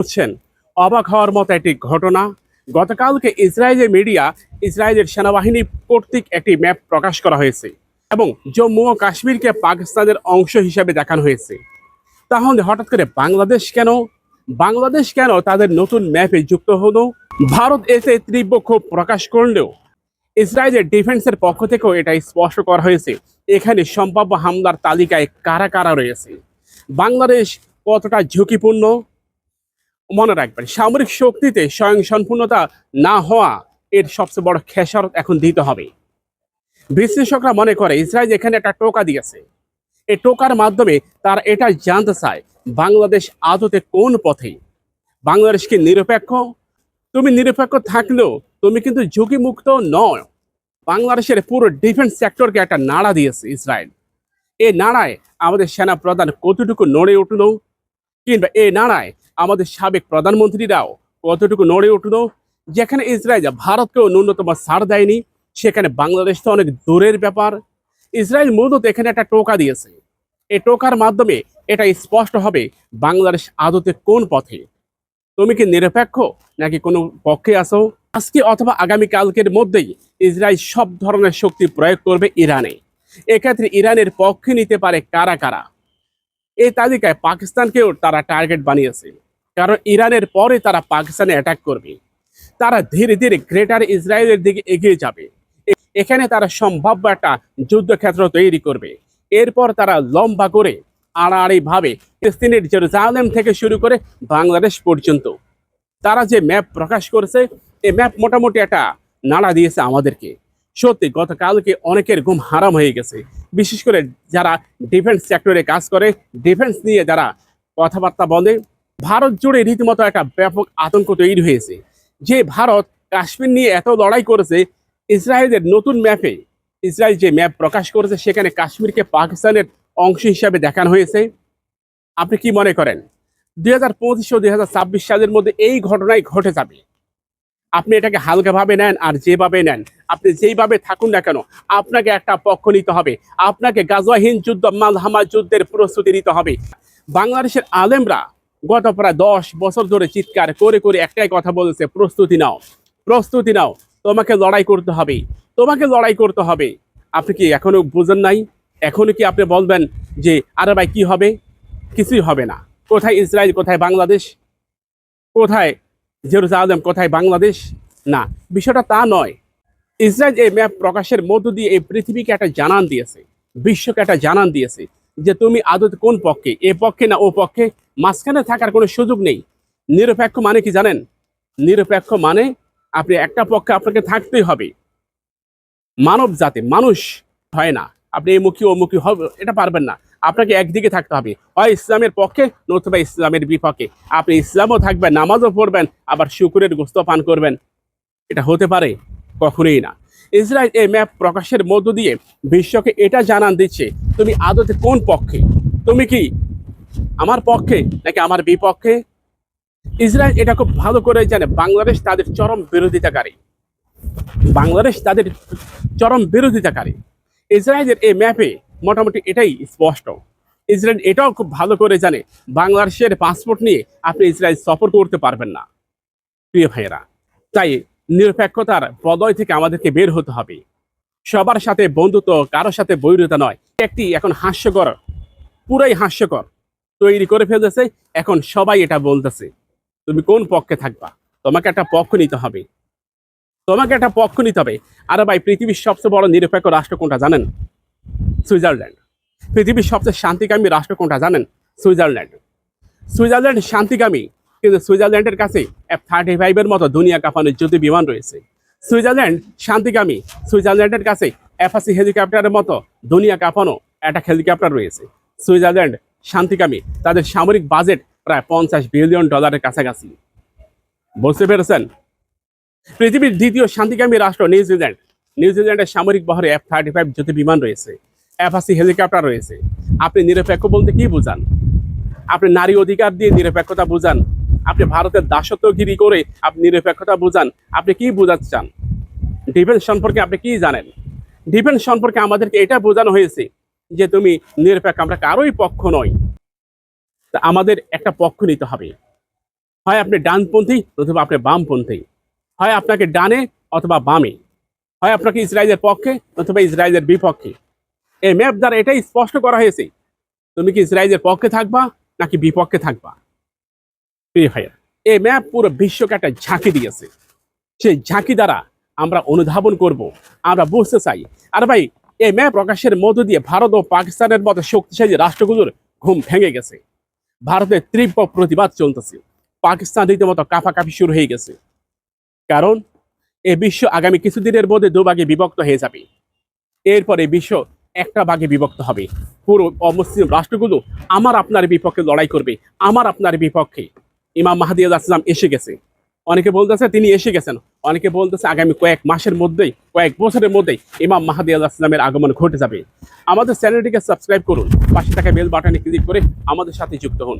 বুঝছেন অবাক হওয়ার মতো একটি ঘটনা। গতকালকে ইসরায়েলের মিডিয়া, ইসরায়েলের সেনাবাহিনী কর্তৃক একটি ম্যাপ প্রকাশ করা হয়েছে এবং জম্মু ও কাশ্মীরকে পাকিস্তানের অংশ হিসেবে দেখানো হয়েছে। তাহলে হঠাৎ করে বাংলাদেশ কেন? বাংলাদেশ কেন তাদের নতুন ম্যাপে যুক্ত হলো? ভারত এতে তীব্র ক্ষোভ প্রকাশ করলেও ইসরায়েলের ডিফেন্সের পক্ষ থেকেও এটা স্পষ্ট করা হয়েছে। এখানে সম্ভাব্য হামলার তালিকায় কারা কারা রয়েছে? বাংলাদেশ কতটা ঝুঁকিপূর্ণ? মনে রাখবেন, সামরিক শক্তিতে স্বয়ংসম্পূর্ণতা না হওয়া এর সবচেয়ে বড় খেসারত এখন দিতে হবে। বিশ্লেষকরা মনে করে, ইসরায়েল এখানে একটা টোকা দিয়েছে। এই টোকার মাধ্যমে তারা এটা জানতে চায়, বাংলাদেশ আদতে কোন পথে? বাংলাদেশ কি নিরপেক্ষ? তুমি নিরপেক্ষ থাকলেও তুমি কিন্তু ঝুঁকিমুক্ত নয় বাংলাদেশের পুরো ডিফেন্স সেক্টরকে একটা নাড়া দিয়েছে ইসরায়েল। এই নাড়ায় আমাদের সেনা প্রধান কতটুকু নড়ে উঠল? কিংবা এই নাড়ায় আমাদের সাবেক প্রধানমন্ত্রীরাও কতটুকু নড়ে উঠল? যেখানে ইসরায়েল ভারতকেও ন্যূনতম ছাড় দেয়নি, সেখানে বাংলাদেশ তো অনেক দূরের ব্যাপার। ইসরায়েল মূলত এখানে একটা টোকা দিয়েছে। এই টোকার মাধ্যমে এটা স্পষ্ট হবে বাংলাদেশ আদতে কোন পথে। তুমি কি নিরপেক্ষ নাকি কোনো পক্ষে আসো আজকে অথবা আগামী কালকের মধ্যেই ইসরায়েল সব ধরনের শক্তি প্রয়োগ করবে ইরানে। এক্ষেত্রে ইরানের পক্ষে নিতে পারে কারা কারা? এই তালিকায় পাকিস্তানকেও তারা টার্গেট বানিয়েছে। কারণ ইরানের পরে তারা পাকিস্তানে অ্যাটাক করবে। তারা ধীরে ধীরে গ্রেটার ইসরায়েলের দিকে এগিয়ে যাবে। এখানে তারা সম্ভাব্য একটা যুদ্ধক্ষেত্র তৈরি করবে। এরপর তারা লম্বা করে আড়াআড়ি ভাবে ফিলিস্তিনের জেরুজালেম থেকে শুরু করে বাংলাদেশ পর্যন্ত। তারা যে ম্যাপ প্রকাশ করেছে এই ম্যাপ মোটামুটি একটা নাড়া দিয়েছে আমাদেরকে। সত্যি, গতকালকে অনেকের ঘুম হারাম হয়ে গেছে। বিশেষ করে যারা ডিফেন্স সেক্টরে কাজ করে ডিফেন্স নিয়ে যারা কথাবার্তা বলে ভারত জুড়ে রীতিমতো একটা ব্যাপক আতঙ্ক তৈরি হয়েছে। যে ভারত কাশ্মীর নিয়ে এত লড়াই করেছে, ইসরায়েলের নতুন ম্যাপে ইসরায়েল যে ম্যাপ প্রকাশ করেছে, সেখানে কাশ্মীরকে পাকিস্তানের অংশ হিসাবে দেখানো হয়েছে। আপনি কি মনে করেন? দুই হাজার পঁচিশ ও দুই হাজার ছাব্বিশ সালের মধ্যে এই ঘটনাই ঘটে যাবে। আপনি এটাকে হালকাভাবে নেন আর যেভাবে নেন, আপনি যেইভাবে থাকুন না কেন, আপনাকে একটা পক্ষ নিতে হবে। আপনাকে গাজওয়াহীন যুদ্ধ, মালহামা যুদ্ধের প্রস্তুতি নিতে হবে। বাংলাদেশের আলেমরা গত প্রায় দশ বছর ধরে চিৎকার করে করে একটাই কথা বলেছে, প্রস্তুতি নাও প্রস্তুতি নাও, তোমাকে লড়াই করতে হবে, তোমাকে লড়াই করতে হবে। আপনি কি এখনও বুঝেন নাই? এখনও কি আপনি বলবেন যে, আরে ভাই, কি হবে? কিছুই হবে না। কোথায় ইসরায়েল, কোথায় বাংলাদেশ? কোথায় জেরুজালেম কোথায় বাংলাদেশ? না, বিষয়টা তা নয়। ইসরায়েল এই ম্যাপ প্রকাশের মধ্য দিয়ে এই পৃথিবীকে একটা জানান দিয়েছে, বিশ্বকে একটা জানান দিয়েছে যে, তুমি আদত কোন পক্ষে, এ পক্ষে না ও পক্ষে? মাঝখানে থাকার কোনো সুযোগ নেই। নিরপেক্ষ মানে কি জানেন? নিরপেক্ষ মানে আপনি একটা পক্ষে আপনাকে থাকতেই হবে। মানব জাতি, মানুষ হয় না। আপনি এই মুখী ও মুখী হবে, এটা পারবেন না। আপনাকে একদিকে থাকতে হবে। হয় ইসলামের পক্ষে, নতুবা ইসলামের বিপক্ষে। আপনি ইসলামও থাকবেন, নামাজও পড়বেন, আবার শুকুরের গোস্ত পান করবেন। এটা হতে পারে, কখনোই না। ইসরায়েল এই ম্যাপ প্রকাশের মধ্য দিয়ে বিশ্বকে এটা জানান দিচ্ছে, তুমি আদতে কোন পক্ষে? তুমি কি আমার পক্ষে নাকি আমার বিপক্ষে? ইসরায়েল এটা খুব ভালো করে জানে, বাংলাদেশ তাদের চরম বিরোধিতাকারী। বাংলাদেশ তাদের চরম বিরোধিতাকারী। ইসরায়েলের এই ম্যাপে মোটামুটি এটাই স্পষ্ট। ইসরায়েল এটাও খুব ভালো করে জানে, বাংলাদেশের পাসপোর্ট নিয়ে আপনি ইসরায়েল সফর করতে পারবেন না। প্রিয় ভাইয়েরা, তাই নিরপেক্ষতার পদয় থেকে আমাদেরকে বের হতে হবে। সবার সাথে বন্ধুত্ব কারোর সাথে বৈরতা নয়। একটি এখন হাস্যকর, পুরাই হাস্যকর তৈরি করে ফেলতেছে, এখন সবাই এটা বলতেছে, তুমি কোন পক্ষে থাকবা? তোমাকে একটা পক্ষ নিতে হবে। তোমাকে একটা পক্ষ নিতে হবে। আরে ভাই, পৃথিবীর সবচেয়ে বড় নিরপেক্ষ রাষ্ট্র কোনটা জানেন? সুইজারল্যান্ড। পৃথিবীর সবচেয়ে শান্তিকামী রাষ্ট্র কোনটা জানেন? সুইজারল্যান্ড। সুইজারল্যান্ড শান্তিকামী, কিন্তু সুইজারল্যান্ডের কাছে এফ থার্টি ফাইভের মতো দুনিয়া কাঁপানোর যুদ্ধ বিমান রয়েছে। সুইজারল্যান্ড শান্তিকামী, সুইজারল্যান্ডের কাছে এফআসি হেলিকপ্টারের মতো দুনিয়া কাঁপানো একটা হেলিকপ্টার রয়েছে। সুইজারল্যান্ড শান্তিকামী। তাদের সামরিক বাজেট প্রায় পঞ্চাশ বিলিয়ন ডলারের কাছাকাছি। বুঝতে পেরেছেন? পৃথিবীর দ্বিতীয় শান্তিকামী রাষ্ট্র নিউজিল্যান্ড নিউজিল্যান্ডের সামরিক বহরে এফ থার্টি ফাইভ যুদ্ধ বিমান রয়েছে এফআসি হেলিকপ্টার রয়েছে। আপনি নিরপেক্ষ বলতে কি বুঝান? আপনি নারী অধিকার দিয়ে নিরপেক্ষতা বুঝান? আপনি ভারতের দাসত্বগিরি করে আপনি নিরপেক্ষতা বুঝান? আপনি কি বোঝাতে চান? ডিফেন্স সম্পর্কে আপনি কি জানেন? ডিফেন্স সম্পর্কে আমাদেরকে এটা বোঝানো হয়েছে যে তুমি নিরপেক্ষ, আমরা কারোই পক্ষ নয় তা আমাদের একটা পক্ষ নিতে হবে। হয় আপনি ডানপন্থী অথবা আপনি বামপন্থী। হয় আপনাকে ডানে অথবা বামে। হয় আপনাকে ইসরায়েলের পক্ষে অথবা ইসরায়েলের বিপক্ষে। এই ম্যাপ দ্বারা এটাই স্পষ্ট করা হয়েছে। তুমি কি ইসরায়েলের পক্ষে থাকবা নাকি বিপক্ষে থাকবা? ভাইয়া এই ম্যাপ পুরো বিশ্বকে একটা ঝাঁকি দিয়েছে। সেই ঝাঁকি দ্বারা আমরা অনুধাবন করব। আমরা বুঝতে চাই। আর ভাই এই ম্যাপ প্রকাশের মধ্য দিয়ে ভারত ও পাকিস্তানের মতো শক্তিশালী রাষ্ট্রগুলোর ঘুম ভেঙে গেছে। ভারতের তীব্র প্রতিবাদ চলতেছে। পাকিস্তান রীতিমতো কাফাকাফি শুরু হয়ে গেছে। কারণ, এ বিশ্ব আগামী কিছুদিনের মধ্যে দুভাগে বিভক্ত হয়ে যাবে। এরপরে বিশ্ব একটা ভাগে বিভক্ত হবে। পুরো অমুসলিম রাষ্ট্রগুলো আমার আপনার বিপক্ষে লড়াই করবে, আমার আপনার বিপক্ষে। ইমাম মাহাদি আসলাম এসে গেছে। অনেকে বলতেছে তিনি এসে গেছেন। অনেকে বলতেছে আগামী কয়েক মাসের মধ্যেই, কয়েক বছরের মধ্যেই ইমাম মাহাদি আল্লাহ ইসলামের আগমন ঘটে যাবে। আমাদের চ্যানেলটিকে সাবস্ক্রাইব করুন, পাশে থাকা বেল বাটনে ক্লিক করে আমাদের সাথে যুক্ত হন।